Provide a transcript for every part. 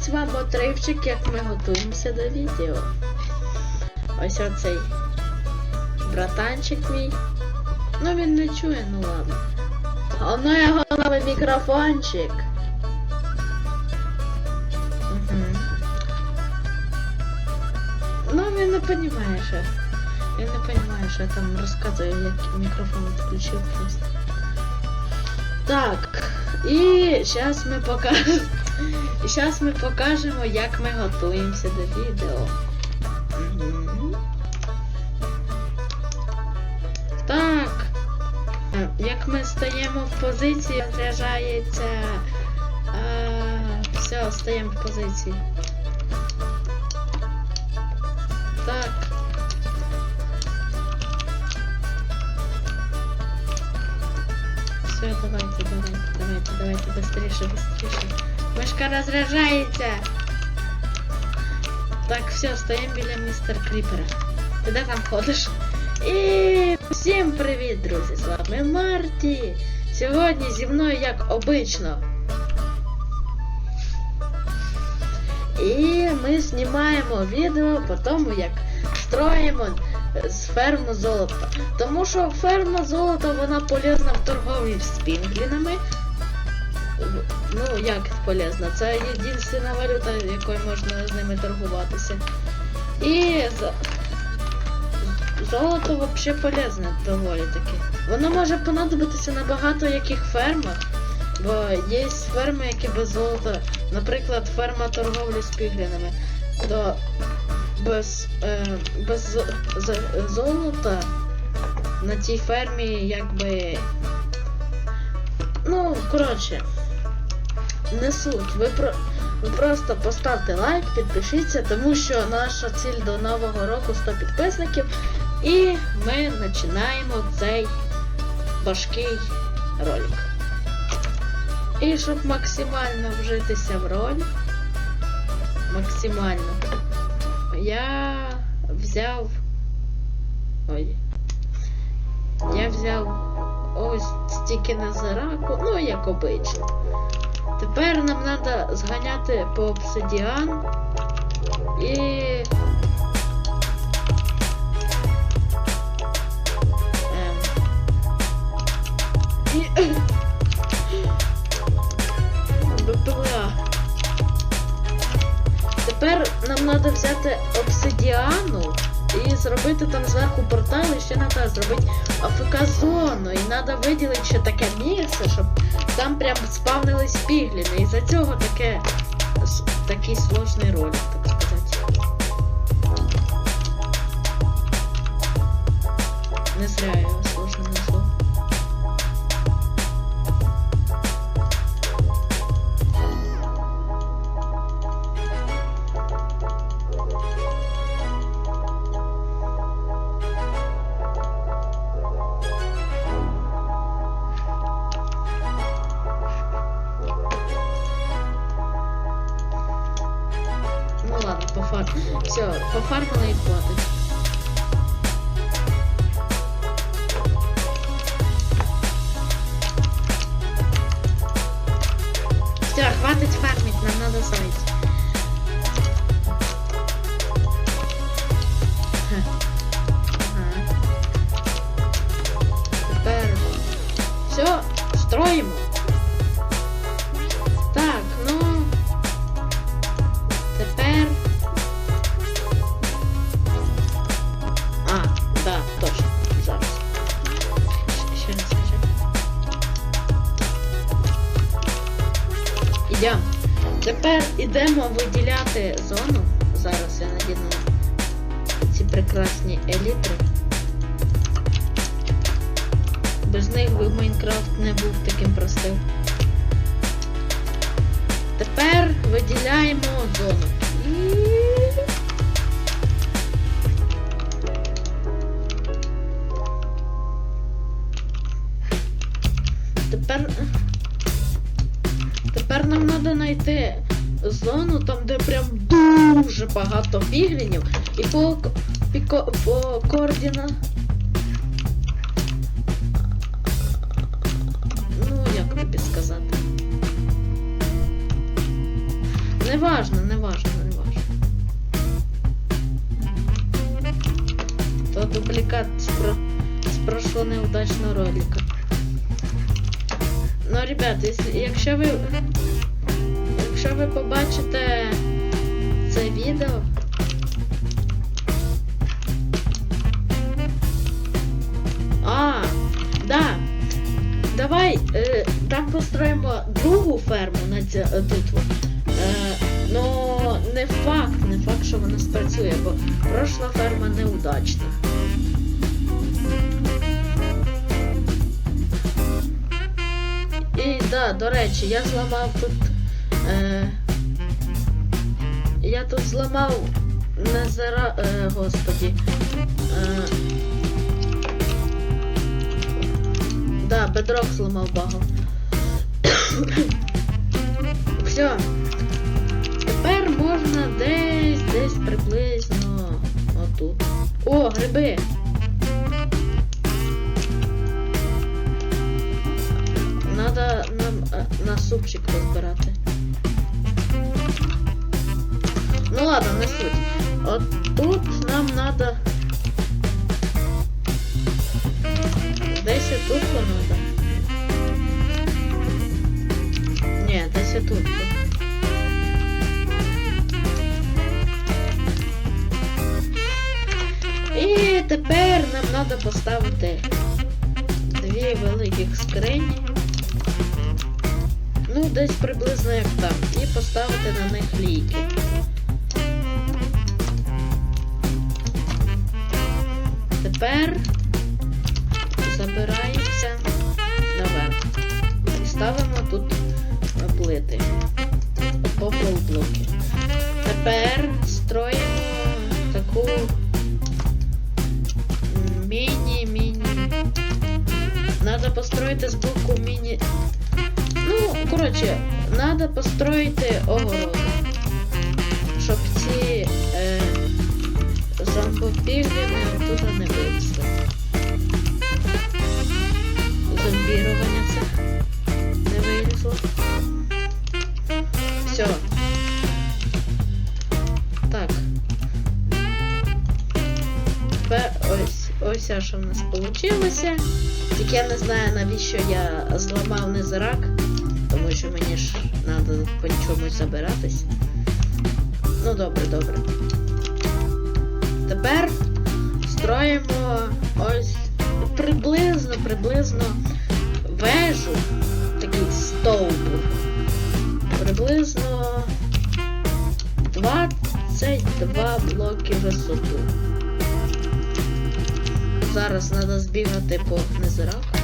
ось вам отривчик, як ми готуємося до відео. Ось оцей братанчик мій. Ну він не чує, ну ладно. Воно його новий мікрофончик. Угу. Ну він не розуміє, що. Він не розуміє, що я там розказую, як мікрофон відключив просто. Так, і зараз ми покажемо. І зараз ми покажемо, як ми готуємося до відео. Так. Е, Як ми стаємо в позиції, розряджається. А, все, стаємо в позиції. Так. Все, давайте, давайте, давайте, давайте, быстрее, быстрее. Мишка розряджається. Так, все, стоїмо біля містер Кріпера. Ти де там ходиш? І всім привіт, друзі! З вами Марті. Сьогодні зі мною як обично. І ми знімаємо відео по тому, як строїмо з ферму золота. Тому що ферма золота вона полезна в торговлі з пінглінами. Ну, як полезна? Це єдина валюта, якою можна з ними торгуватися. І золото взагалі полезне доволі таки. Воно може понадобитися на багато яких фермах, бо є ферми, які без золота, наприклад, ферма торговлі з піглінами. То без, е, без золота на цій фермі якби. Ну, коротше, не суть. Ви про. Ви просто поставте лайк, підпишіться, тому що наша ціль до нового року 100 підписників. І ми починаємо цей важкий ролик. І щоб максимально вжитися в роль, максимально, я взяв. Ой. Я взяв ось стільки на зараку, ну як обично. Тепер нам треба зганяти по обсидіан і. Ем. БПЛА. Тепер нам треба взяти обсидіану і зробити там зверху портал, і ще треба зробити АФК-зону. І треба виділити ще таке місце, щоб там прям спавнились пігліни. І за цього таке такий сложний ролик, так сказати. Не зря я його сложно пофар... Все, пофармила и хватит. Все, хватит фармить, нам надо зайти. Без них би Майнкрафт не був таким простим. Тепер виділяємо зону. Тепер. Тепер нам треба знайти зону, там, де прям дуже багато піглінів. І по, по, по координа. Не важно, не важно, не важно. То дублікат з, про... прошлого неудачного ролика. Ну, ребят, якщо, якщо ви. Якщо ви побачите це відео. А, да. Давай е, там построїмо другу ферму на ця, тут. Е, ну, не факт, не факт, що вона спрацює, бо прошла ферма неудачна. І да, до речі, я зламав тут. Е, я тут зламав не зара. Е, господі. Е, да, бедрок зламав багом. Все. Тепер можна десь, десь приблизно отут. О, гриби! Надо нам е, на супчик розбирати. Ну ладно, не суть. От тут нам надо. Тепер нам треба поставити дві великих скрині. Ну, десь приблизно як там. І поставити на них ліки. Тепер Надо построїти збоку міні. Ну, коротше, надо построїти огород. Щоб ці е, зомбопігвіни оттуда не вийшли. Зомбірування це не вилізло. Все. Так. Тепер ось ось що в нас вийшло. Тільки я не знаю, навіщо я зламав незирак, тому що мені ж треба по чомусь забиратись. Ну добре, добре. Тепер строїмо ось приблизно, приблизно вежу, такий стовбур. Приблизно 22 блоки висоту. Зараз треба збігати по незираку.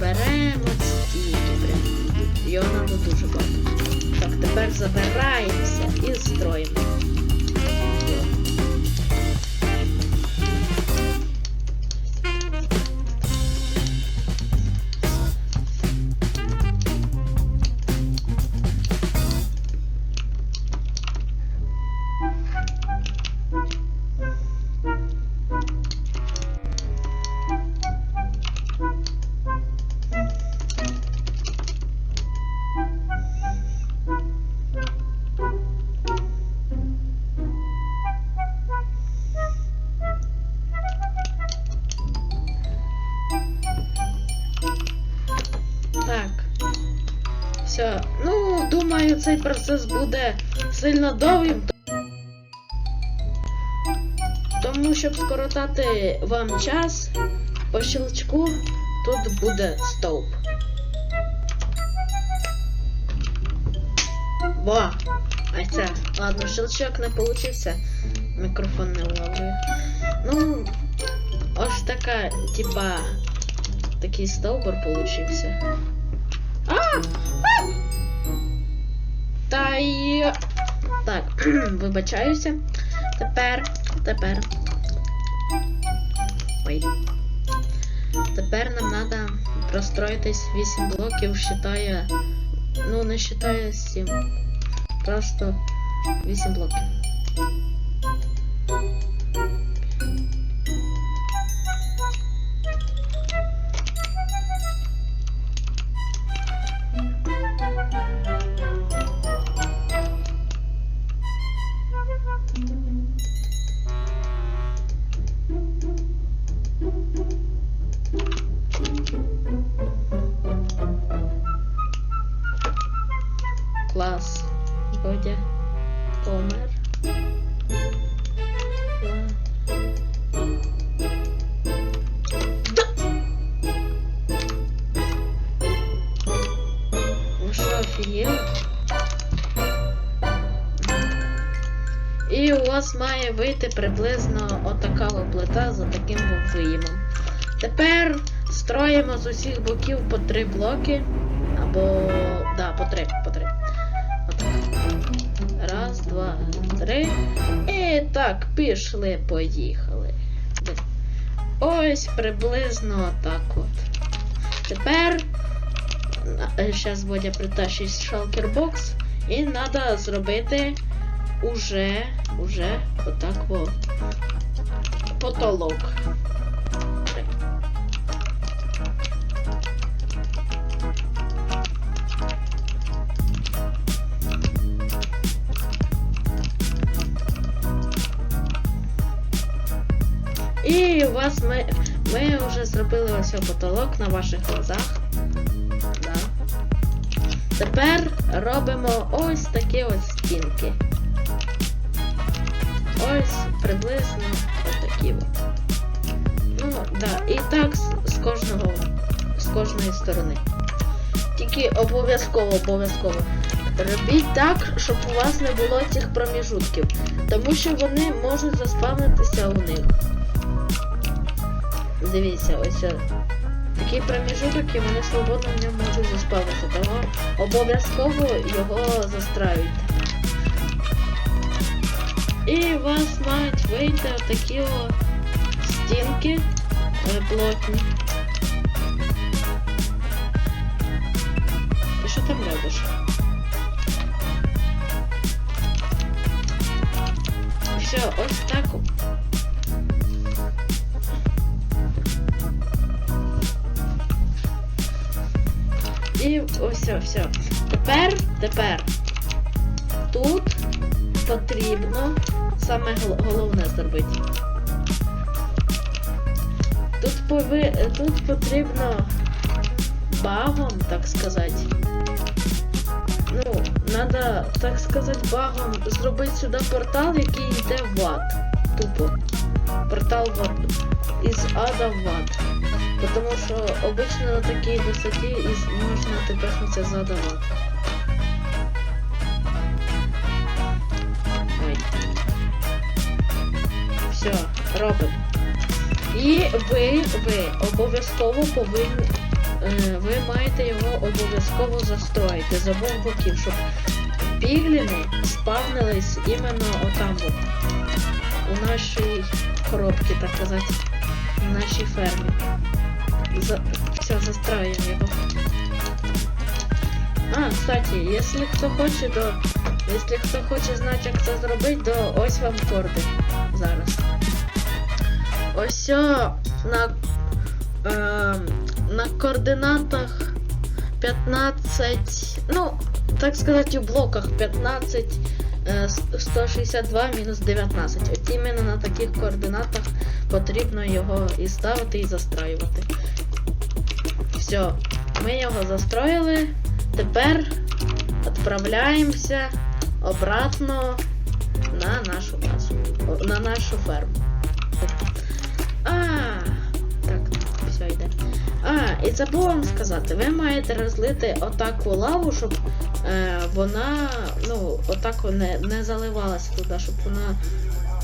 Беремо стільки добре. Його нам дуже багато. Так, тепер забираємося і строїмо. Цей процес буде сильно довгим. Тому, щоб скоротати вам час, по щелчку тут буде стовп. Во! А це, ладно, щелчок не получився. Мікрофон не уловив. Ну, ось така, типа, такий стовбур получився. А! А! Та. Так, вибачаюся. Тепер, тепер. Ой. Тепер нам треба простроїтись 8 блоків, считає. Ну, не считає 7. Просто 8 блоків. Клас. Бодя помер. Ви що? І у вас має вийти приблизно отака плита за таким от виємом. Тепер строїмо з усіх боків по три блоки. Або. Да, по три, так, пішли, поїхали. Ось приблизно так от. Тепер. Зараз буде притащить шалкербокс. І треба зробити уже, уже отак от. Потолок. І у вас ми, ми вже зробили ось потолок на ваших глазах. Да. Тепер робимо ось такі ось стінки. Ось приблизно отакі от. Ну, да, і так з, кожного, з кожної сторони. Тільки обов'язково, обов'язково. Робіть так, щоб у вас не було цих проміжутків, тому що вони можуть заспавнитися у них. Дивіться, ось такий проміжуток і вони свободно в ньому можуть заспавнитися, тому обов'язково його застраюйте. І у вас мають вийти отакі о стінки е, плотні. Ти що там робиш? Все, ось так. Ось все, все. Тепер, тепер тут потрібно саме гол- головне зробити. Тут пови... тут потрібно багом, так сказати. Ну, треба, так сказати, багом зробити сюди портал, який йде в ад. Тупо. Портал в ад. Із ада в ад. Потому що обично на такій висоті із можна тепехнутися з ада в. Ой. Все, робимо. І ви, ви обов'язково повинні. е, Ви маєте його обов'язково застроїти з обох боків, щоб пігліни спавнились іменно отам от. У нашій коробці, так казати. В нашій фермі. За... Все, застроїмо його. А, кстати, если хто хоче, то... Если хто хоче знати, як це зробити, то ось вам корди зараз. Ось на, е, на координатах 15, ну, так сказати, у блоках 15, е, 162 мінус 19. От іменно на таких координатах потрібно його і ставити, і застраювати. Все, ми його застроїли. Тепер відправляємося обратно на нашу базу, на нашу ферму. А, так, все йде. А, і забув вам сказати, ви маєте розлити отаку лаву, щоб е, вона, ну, отако не, не заливалася туди, щоб вона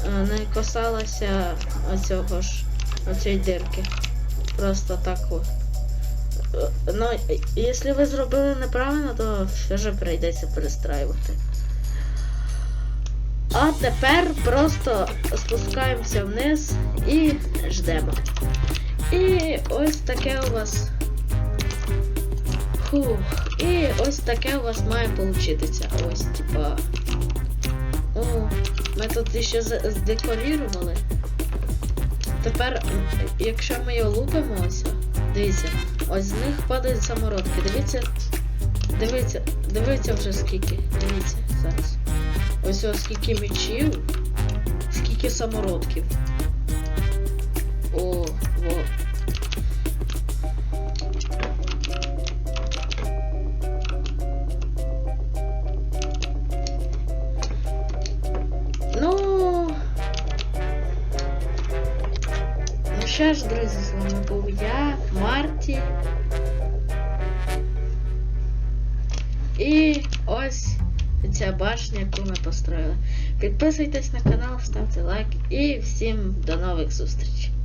е, не касалася оцього ж, оцієї дирки. Просто так от. Е, Ну, якщо ви зробили неправильно, то вже прийдеться перестраювати. А тепер просто спускаємося вниз і ждемо. І ось таке у вас. Фух. І ось таке у вас має получитися. Ось, типа. О, ми тут ще здекорірували. Тепер, якщо ми його лупимо, ось, дивіться, ось з них падають самородки. Дивіться, дивіться, дивіться вже скільки. Дивіться зараз. Ось ось скільки мечів, скільки самородків. О, ця башня, яку ми. Підписуйтесь на канал, ставте лайк і всім до нових зустрічей.